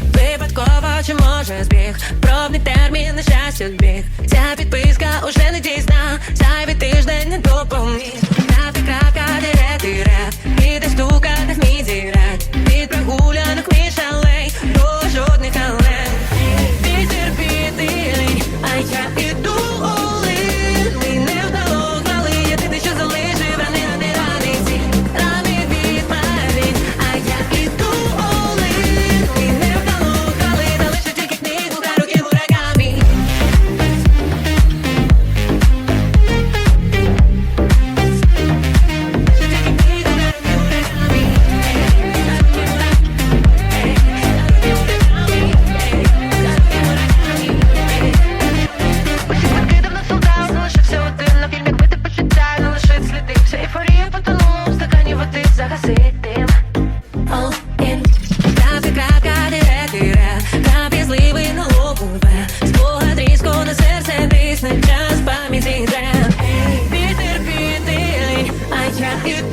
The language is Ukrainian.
Випадково чи може збіг? Пробний термін на щастя біг Ця підписка уже не дійсна. Зайвий тиждень не допоміг can't